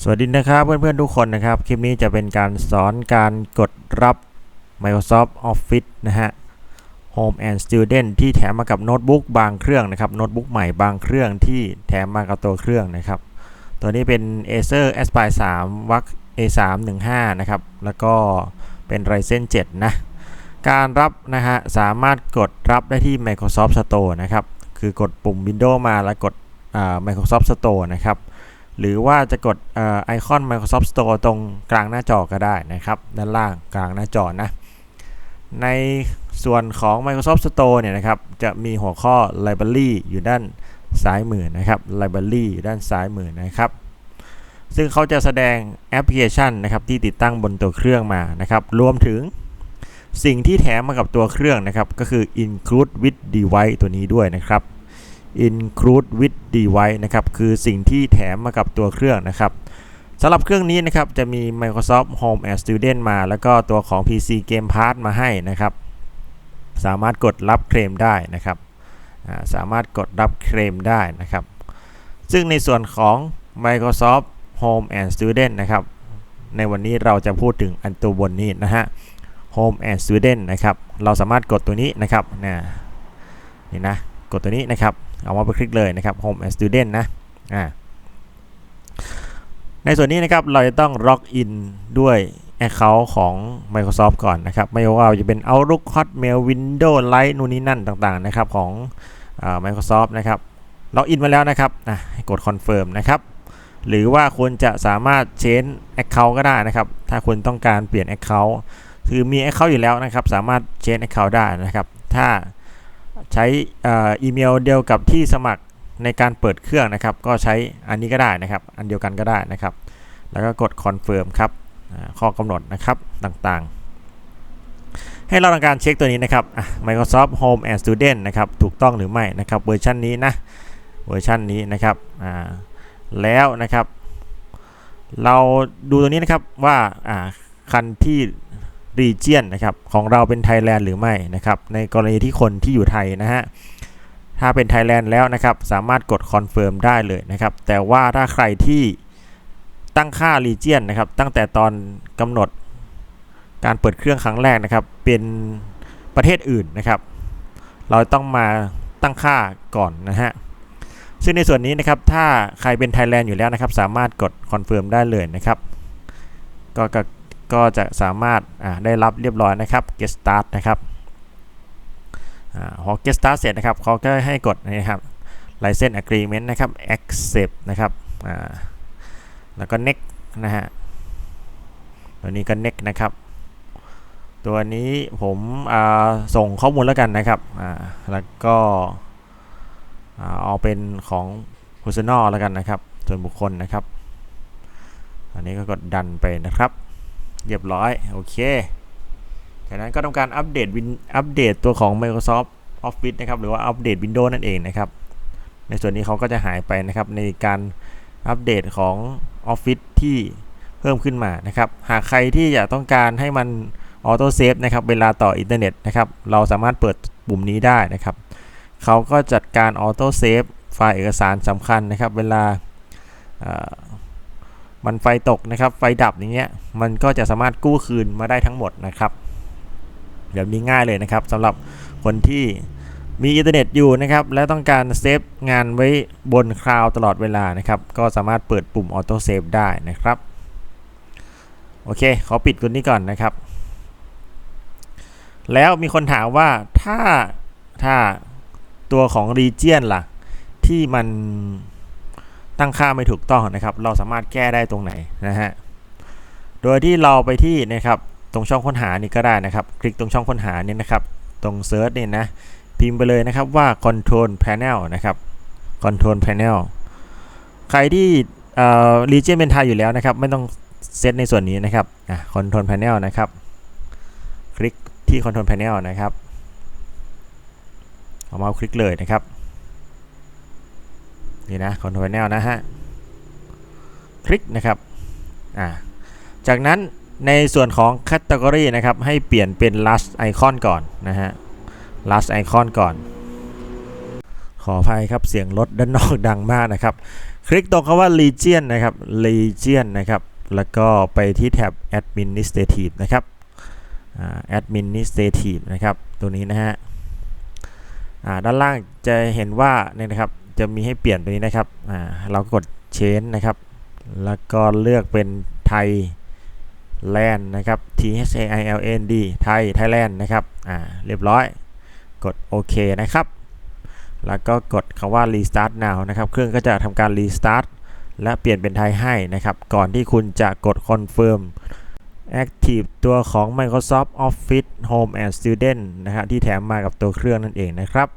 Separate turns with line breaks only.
สวัสดีนะครับเพื่อนๆทุกคนนะครับ คลิปนี้จะเป็นการสอนการกดรับ Microsoft Office นะฮะ Home and Student ที่แถมมากับโน้ตบุ๊กบางเครื่องนะครับโน้ตบุ๊กใหม่บางเครื่องที่แถมมากับตัวเครื่องนะครับ ตัวนี้เป็น Acer Aspire 3 วัก A315 นะครับ แล้วก็เป็น Ryzen 7 นะ การรับนะฮะสามารถกดรับได้ที่ Microsoft Store นะครับ คือกดปุ่ม Windows มาแล้วกด Microsoft Store นะครับ หรือว่าจะกดอไอคอน Microsoft Store ตรงกลางหน้าจอก็ได้นะครับ ด้านล่างกลางหน้าจอนะในส่วนของ Microsoft Store เนี่ยนะครับ จะมีหัวข้อ Library อยู่ด้านซ้ายมือนะครับ Library อยู่ด้านซ้ายมือนะครับ ซึ่งเขาจะแสดงแอปพลิเคชันนะครับที่ติดตั้งบนตัวเครื่องมานะครับ รวมถึงสิ่งที่แถมมากับตัวเครื่องนะครับ ก็คือ include with device ตัวนี้ด้วยนะครับ include with device นะครับคือสิ่งที่แถมมากับตัวเครื่องนะครับสำหรับเครื่องนี้นะครับจะมี Microsoft Home and Student มา แล้วก็ตัวของ PC Game Pass มาให้นะครับ สามารถกดรับเคลมได้นะครับสามารถกดรับเคลมได้นะครับ ซึ่งในส่วนของ Microsoft Home and Student นะครับ ในวันนี้เราจะพูดถึงอันตัวบนนี้นะฮะ Home and Student นะครับ เราสามารถกดตัวนี้นะครับนะนี่นะ กดตัวนี้นะครับ เอามาไปคลิกเลยนะครับ Home and Student นะอ่าในส่วนนี้นะครับเราจะต้องล็อกอินด้วย Account ของ Microsoft ก่อนนะครับ ไม่ว่าจะเป็น Outlook Hotmail Windows Live นู่นนี่นั่นต่างๆนะครับของอ Microsoft นะครับล็อกอินมาแล้วนะครับนะกด Confirm นะครับหรือว่าคุณจะสามารถ change Account ก็ได้นะครับ ถ้าคุณต้องการเปลี่ยน Account คือมี Account อยู่แล้วนะครับ สามารถ change Account ได้นะครับ ถ้า ใช้อีเมลเดียวกับที่สมัครในการเปิดเครื่องนะครับ ก็ใช้อันนี้ก็ได้นะครับ อันเดียวกันก็ได้นะครับ แล้วก็กด confirm ครับข้อกำหนดนะครับต่างๆ ให้เราทำการเช็คตัวนี้นะครับ Microsoft Home and Student นะครับ ถูกต้องหรือไม่นะครับเวอร์ชันนี้นะ เวอร์ชันนี้นะครับแล้วนะครับ เราดูตัวนี้นะครับว่าคันที่ region นนะครับของเราเป็นไทยแลนด์หรือไม่นะครับในกรณีที่คนที่อยู่ไทยนะฮะถ้าเป็นไทยแลนด์แล้วนะครับสามารถกดคอนเฟิร์มได้เลยนะครับแต่ว่าถ้าใครที่ตั้งค่า region นะครับตั้งแต่ตอนกำหนดการเปิดเครื่องครั้งแรกนะครับเป็นประเทศอื่นนะครับ เราต้องมาตั้งค่าก่อนนะฮะซึ่งในส่วนนี้นะครับถ้าใครเป็นไทยแลนด์อยู่แล้วนะครับ สามารถกดคอนเฟิร์มได้เลยนะครับก็ ก็จะสามารถได้รับเรียบร้อยนะครับ get start นะครับพอ get start เสร็จนะครับเขาก็ให้กดนะครับ license agreement นะครับ accept นะครับแล้วก็ next นะฮะตัวนี้ก็ next นะครับ ตัวนี้ผมส่งข้อมูลแล้วกันนะครับแล้วก็เอาเป็นของ personal แล้วกันนะครับ ส่วนบุคคลนะครับ อันนี้ก็กดดันไปนะครับ เรียบร้อย โอเค จากนั้นก็ทำการอัปเดตวินอัปเดตตัวของ Microsoft Office นะครับ หรือว่าอัปเดต Windows นั่นเองนะครับ ในส่วนนี้เขาก็จะหายไปนะครับ ในการอัปเดตของ Office ที่เพิ่มขึ้นมานะครับ หากใครที่อยากต้องการให้มันออโต้เซฟนะครับ เวลาต่ออินเทอร์เน็ตนะครับ เราสามารถเปิดปุ่มนี้ได้นะครับ เขาก็จัดการออโต้เซฟไฟล์เอกสารสำคัญนะครับ เวลา มันไฟตกนะครับ ไฟดับอย่างเงี้ย มันก็จะสามารถกู้คืนมาได้ทั้งหมดนะครับ แบบนี้ง่ายเลยนะครับสำหรับคนที่มีอินเทอร์เน็ตอยู่นะครับ และต้องการเซฟงานไว้บนคลาวด์ตลอดเวลานะครับ ก็สามารถเปิดปุ่มออโต้เซฟได้นะครับ โอเค ขอปิดตัวนี้ก่อนนะครับ แล้วมีคนถามว่าถ้าถ้าตัวของ region ล่ะ ที่มัน ตั้งค่าไม่ถูกต้องนะครับ เราสามารถแก้ได้ตรงไหนนะฮะ โดยที่เราไปที่นะครับตรงช่องค้นหานี่ก็ได้นะครับ คลิกตรงช่องค้นหานี่นะครับ ตรงเซิร์ชนี่นะ พิมพ์ไปเลยนะครับว่า control panel นะครับ control panel ใครที่เอ่อ region เป็นไทยอยู่แล้วนะครับ ไม่ต้องเซตในส่วนนี้นะครับอะ control panel นะครับ คลิกที่ control panel นะครับเอามาคลิกเลยนะครับ นี่นะ control panel นะฮะ คลิกนะครับอ่าจากนั้นในส่วนของ category นะครับ ให้เปลี่ยนเป็น last icon ก่อนนะฮะ last icon ก่อน ขออภัยครับเสียงรถด้านนอกดังมากนะครับ คลิกตรงคำว่า Legion นะครับ Legion นะครับ แล้วก็ไปที่แท็บ Administrative นะครับอ่า Administrative นะครับ ตัวนี้นะฮะด้านล่างจะเห็นว่าเนี่ยนะครับ จะมีให้เปลี่ยนตัวนี้นะครับอ่าเรากด Change นะครับ แล้วก็เลือกเป็นไทยแลนด์นะครับ T H A I L N D ไทยไทยแลนด์นะครับอ่าเรียบร้อย กดโอเคนะครับ แล้วก็กดคำว่า restart now นะครับ เครื่องก็จะทำการ restart และเปลี่ยนเป็นไทยให้นะครับ ก่อนที่คุณจะกด confirm active ตัวของ Microsoft Office Home and Student นะฮะที่แถมมากับตัวเครื่องนั่นเองนะครับ